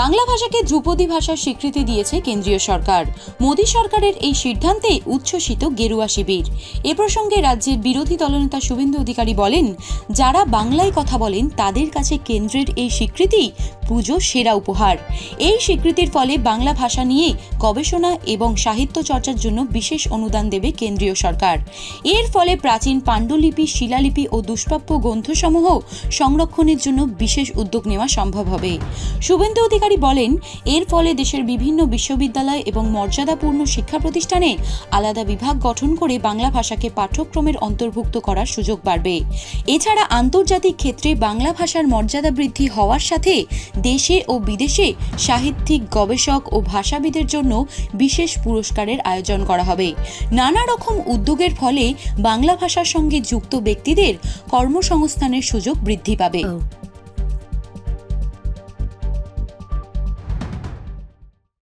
বাংলা ভাষাকে ধ্রুপদী ভাষার স্বীকৃতি দিয়েছে কেন্দ্রীয় সরকার। মোদী সরকারের এই সিদ্ধান্তে উচ্ছ্বসিত গেরুয়া শিবির। এ প্রসঙ্গে রাজ্যের বিরোধী দলনেতা শুভেন্দু অধিকারী বলেন, যারা বাংলায় কথা বলেন, তাদের কাছে কেন্দ্রের এই স্বীকৃতি পুজো, সেরা উপহার। এই স্বীকৃতির ফলে বাংলা ভাষা নিয়ে গবেষণা এবং সাহিত্য চর্চার জন্য বিশেষ অনুদান দেবে কেন্দ্রীয় সরকার। এর ফলে প্রাচীন পাণ্ডুলিপি, শিলালিপি ও দুষ্প্রাপ্য গ্রন্থসমূহ সংরক্ষণের জন্য বিশেষ উদ্যোগ নেওয়া সম্ভব হবে। শুভেন্দু অধিকারী বলেন, এর ফলে দেশের বিভিন্ন বিশ্ববিদ্যালয় এবং মর্যাদাপূর্ণ শিক্ষা প্রতিষ্ঠানে আলাদা বিভাগ গঠন করে বাংলা ভাষাকে পাঠ্যক্রমের অন্তর্ভুক্ত করার সুযোগ বাড়বে। এছাড়া আন্তর্জাতিক ক্ষেত্রে বাংলা ভাষার মর্যাদা বৃদ্ধি হওয়ার সাথে দেশে ও বিদেশে সাহিত্যিক, গবেষক ও ভাষাবিদের জন্য বিশেষ পুরস্কারের আয়োজন করা হবে। নানা রকম উদ্যোগের ফলে বাংলা ভাষার সঙ্গে যুক্ত ব্যক্তিদের কর্মসংস্থানের সুযোগ বৃদ্ধি পাবে।